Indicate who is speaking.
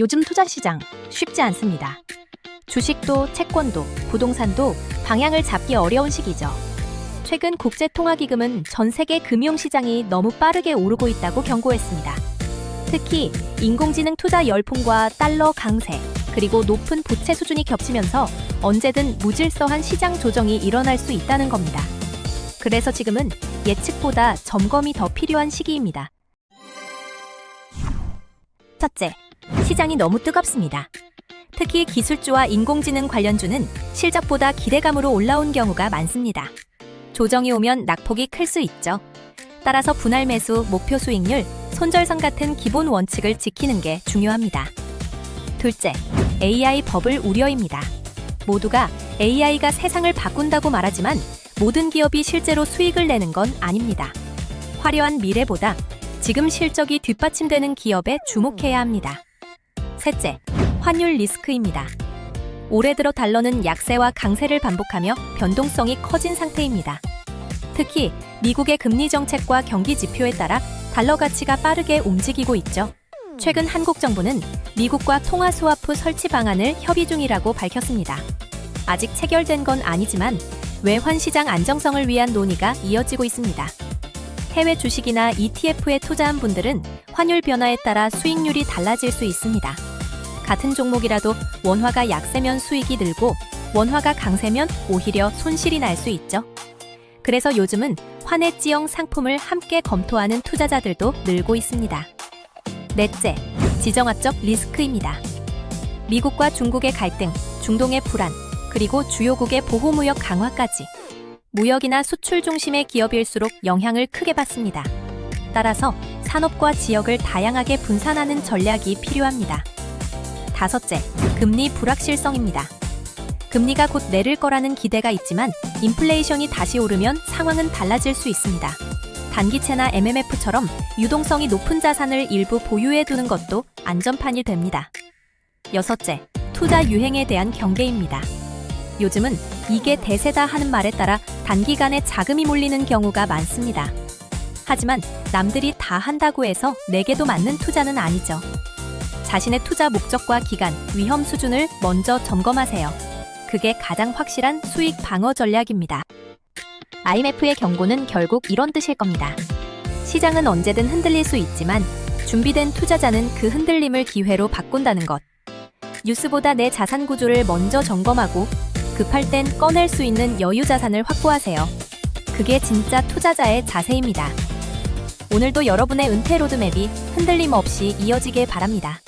Speaker 1: 요즘 투자 시장 쉽지 않습니다. 주식도 채권도 부동산도 방향을 잡기 어려운 시기죠. 최근 국제통화기금은 전 세계 금융시장이 너무 빠르게 오르고 있다고 경고했습니다. 특히 인공지능 투자 열풍과 달러 강세, 그리고 높은 부채 수준이 겹치면서 언제든 무질서한 시장 조정이 일어날 수 있다는 겁니다. 그래서 지금은 예측보다 점검이 더 필요한 시기입니다. 첫째, 시장이 너무 뜨겁습니다. 특히 기술주와 인공지능 관련주는 실적보다 기대감으로 올라온 경우가 많습니다. 조정이 오면 낙폭이 클 수 있죠. 따라서 분할 매수, 목표 수익률, 손절선 같은 기본 원칙을 지키는 게 중요합니다. 둘째, AI 버블 우려입니다. 모두가 AI가 세상을 바꾼다고 말하지만 모든 기업이 실제로 수익을 내는 건 아닙니다. 화려한 미래보다 지금 실적이 뒷받침되는 기업에 주목해야 합니다. 셋째, 환율 리스크입니다. 올해 들어 달러는 약세와 강세를 반복하며 변동성이 커진 상태입니다. 특히 미국의 금리 정책과 경기 지표에 따라 달러 가치가 빠르게 움직이고 있죠. 최근 한국 정부는 미국과 통화 스와프 설치 방안을 협의 중이라고 밝혔습니다. 아직 체결된 건 아니지만 외환 시장 안정성을 위한 논의가 이어지고 있습니다. 해외 주식이나 ETF에 투자한 분들은 환율 변화에 따라 수익률이 달라질 수 있습니다. 같은 종목이라도 원화가 약세면 수익이 늘고 원화가 강세면 오히려 손실이 날 수 있죠. 그래서 요즘은 환해지형 상품을 함께 검토하는 투자자들도 늘고 있습니다. 넷째, 지정학적 리스크입니다. 미국과 중국의 갈등, 중동의 불안, 그리고 주요국의 보호무역 강화까지 무역이나 수출 중심의 기업일수록 영향을 크게 받습니다. 따라서 산업과 지역을 다양하게 분산하는 전략이 필요합니다. 다섯째, 금리 불확실성입니다. 금리가 곧 내릴 거라는 기대가 있지만 인플레이션이 다시 오르면 상황은 달라질 수 있습니다. 단기채나 MMF처럼 유동성이 높은 자산을 일부 보유해 두는 것도 안전판이 됩니다. 여섯째, 투자 유행에 대한 경계입니다. 요즘은 이게 대세다 하는 말에 따라 단기간에 자금이 몰리는 경우가 많습니다. 하지만 남들이 다 한다고 해서 내게도 맞는 투자는 아니죠. 자신의 투자 목적과 기간, 위험 수준을 먼저 점검하세요. 그게 가장 확실한 수익 방어 전략입니다. IMF의 경고는 결국 이런 뜻일 겁니다. 시장은 언제든 흔들릴 수 있지만 준비된 투자자는 그 흔들림을 기회로 바꾼다는 것. 뉴스보다 내 자산 구조를 먼저 점검하고 급할 땐 꺼낼 수 있는 여유 자산을 확보하세요. 그게 진짜 투자자의 자세입니다. 오늘도 여러분의 은퇴 로드맵이 흔들림 없이 이어지길 바랍니다.